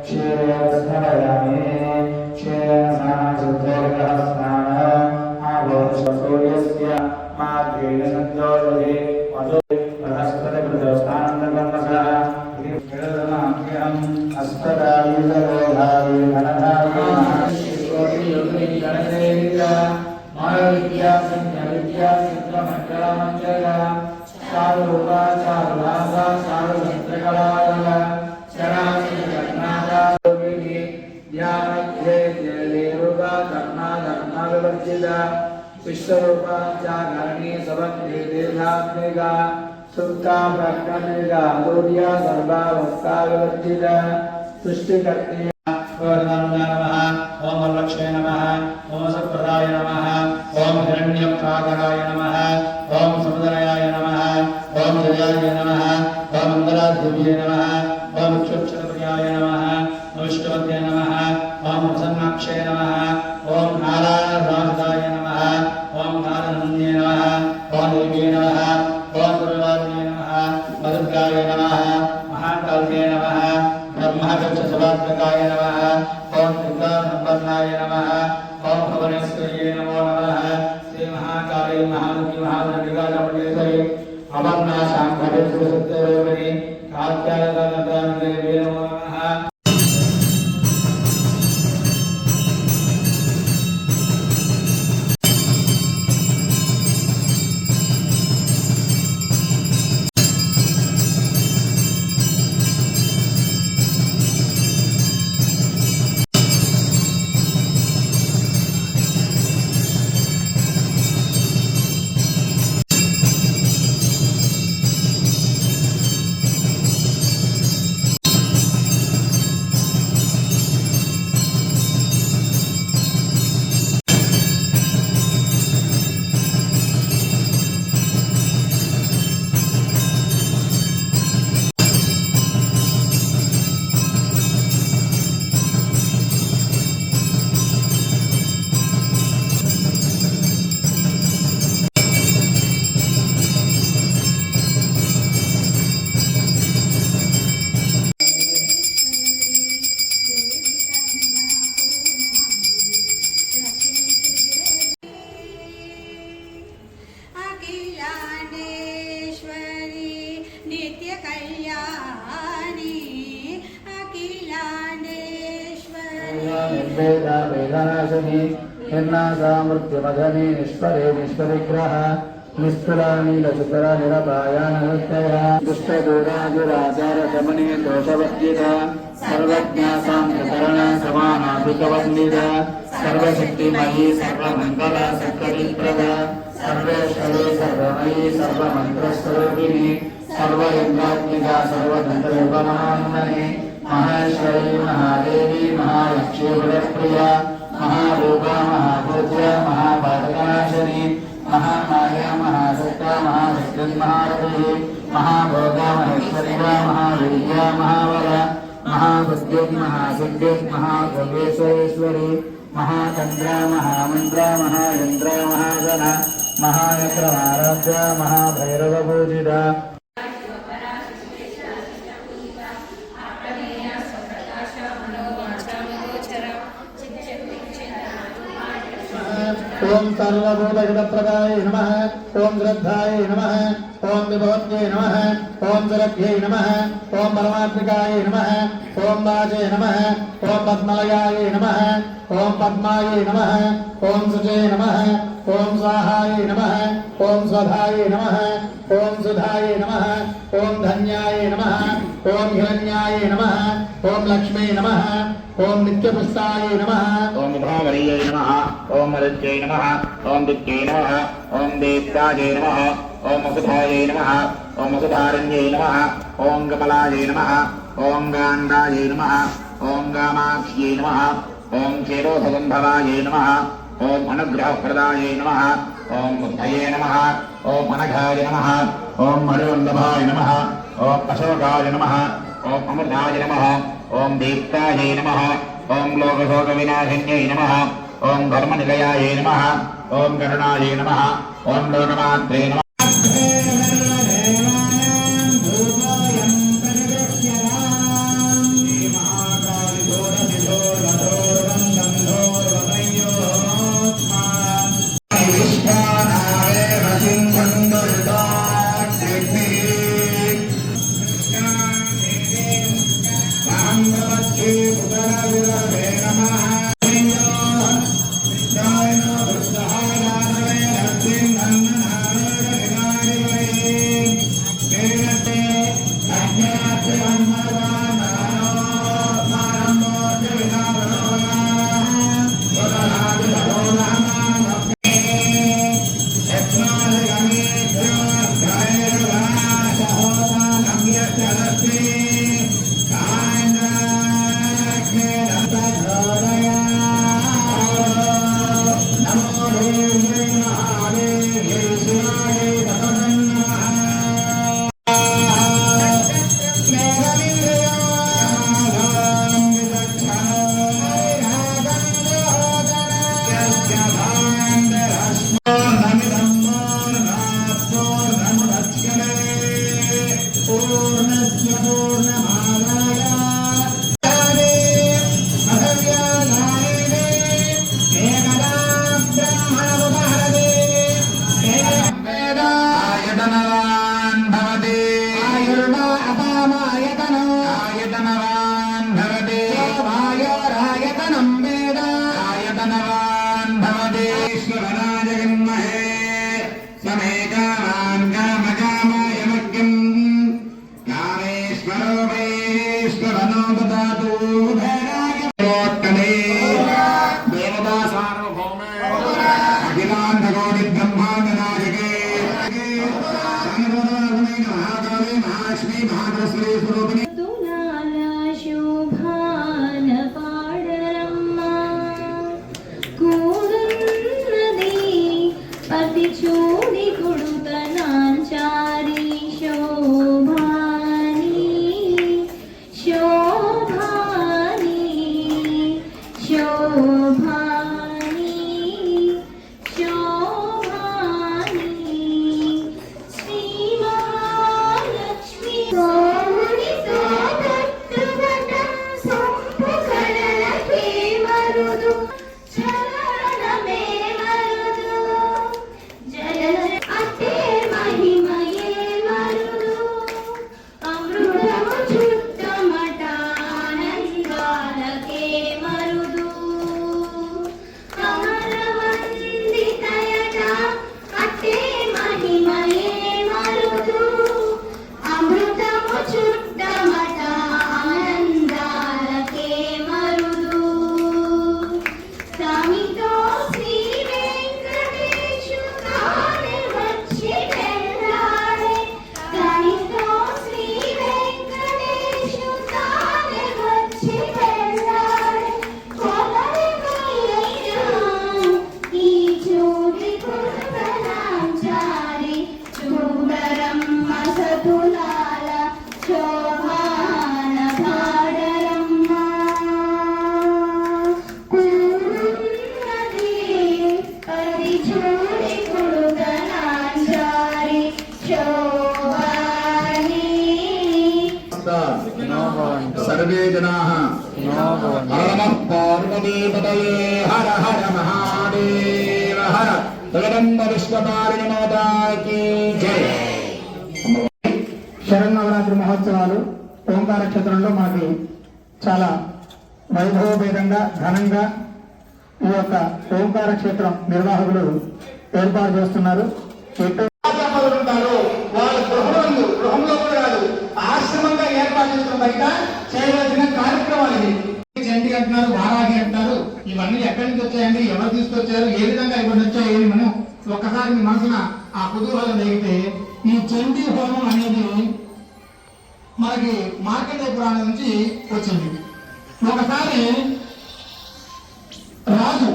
क्षीरस्मरयामि क्षीरस्नानशुद्धोदकः स्नानः वेदा विश्वरूपा चारणी सबक्ति देधात्मिका सुक्ता ब्रह्मनिगा दूर्या सर्वावस्था विवर्जिता नमः, ओम लक्ष्मी नमः, ओम सप्रदाय नम, ओम हिण्य प्रागराय नम, ओम समुदायाय नम, ओम जयाय नम, ओम अंगराधिव्य नम, ओम क्षुक्षरप्रियाय नम ओम विष्णुवद्य नम, ओम प्रसन्नाक्षय नम, ओम नारायण ओम नारनन्द्ये नमः ओम देव्ये नमः ओम गुरुवादिने नमः मरुद्गाय नमः महाकाल्ये नमः ब्रह्मगच्छसभात्मकाय नमः ॐ दुर्गासम्पन्नाय नमः ॐ भुवनेश्वर्ये नमो नमः श्री महाकाली महामुखी महानटिकाचमण्डेश्वरी अमर्ना शाम्भवेश्वरसत्यदेवनी कात्यायनदेवी नमो अखिलाण्डेश्वरी नित्यकल्याणी अखिलाण्डेश्वरी निर्वेद वेदनाशनि निर्नासामृत्युमधने निष्फले निष्फलिग्रह निष्फलानीलसुतरा निरपायानहृतय दुष्टदूराजुराचार शमने दोषवर्जित सर्वज्ञासान्तकरण समानाधिकवन्दित सर्वशक्तिमयी सर्वमङ्गल सकलिप्रद सर्वेश्वरी सर्वमयी सर्वमन्त्रस्वरूपिणी सर्वदण्डयोगमहान्मने महेश्वरी, महादेवी महालक्ष्मी गुणप्रिया महारूपा महापूज्य, महापादकनाशिनी, महामाया, महासत्ता महाशक्तिर्महारथिः महाभोगा महेश्वरिया महावीर्या, महावर महाबुद्धिर् महासिद्धिर् महाभोगेश्वरेश्वरी महाचन्द्रा महामन्द्रा महायन्द्रा महागण महायत्र महाराध्या महाभैरवपूजिता ఓం సర్వభూతహితప్రదాయ నమ ఓం శ్రద్ధాయ నమ ఓం విభవత్యై నమ ఓం సురభ్యై నమ ఓం పరమాత్మికాయ నమ ఓం వాచే నమ ఓం పద్మలయాయ నమ ఓం పద్మాయ నమ ఓం సుజే నమ ఓం స్వాహాయ నమ ఓం స్వధాయ నమ ఓం సుధాయ నమ ఓం ధన్యాయ నమ ఓం హిరణ్యాయ నమ ఓం లక్ష్మీ నమ ఓం నిత్యపుష్టాయ నమ ఓం విభావరీయై నమ ఓం మరుత్యై నమ ఓం దిత్యై నమ ఓం దేవ్యాజై నమ ఓం వసుధాయై నమ ఓం వసుధారణ్యై నమ ఓం కమలాయ నమ ఓం గాంధాయ నమ ఓం గామాక్ష్యై నమ ఓం క్షీరోధగంధవాయై నమ ఓం అనుగ్రహప్రదాయ నమ ఓం బుద్ధయే నమ ఓం అనఘాయ నమ ఓం మరువల్లభాయ నమ ఓం అశోకాయ నమ ఓం అమృతాయ నమ ఓం దీప్తాయై నమ. ఓం లోకశోక వినాశన్యై నమ. ఓం ధర్మనిలయాయై నమ. ఓం కరుణాయ నమ. ఓం లోకమాత్రే నమ. జ్ఞానబోధమైన మహాకాళి మహాలక్ష్మి మహాదశ్రీ స్వరూపిణి జయ శరన్నవరాత్రి మహోత్సవాలు ఓంకార క్షేత్రంలో మనకి చాలా వైభవభేదంగా ఘనంగా ఈ యొక్క ఓంకార క్షేత్రం నిర్వాహకులు ఏర్పాటు చేస్తున్నారు. అన్ని ఎక్కడి నుంచి వచ్చాయండి? ఎవరు తీసుకొచ్చారు? ఏ విధంగా ఇక్కడ వచ్చాయి? మనం ఒక్కసారి మీ మనసున ఆ కుతూహలం జరిగితే ఈ చండీ హోమం అనేది మనకి మార్కెట్ పురాణం నుంచి వచ్చింది. ఒకసారి రాజు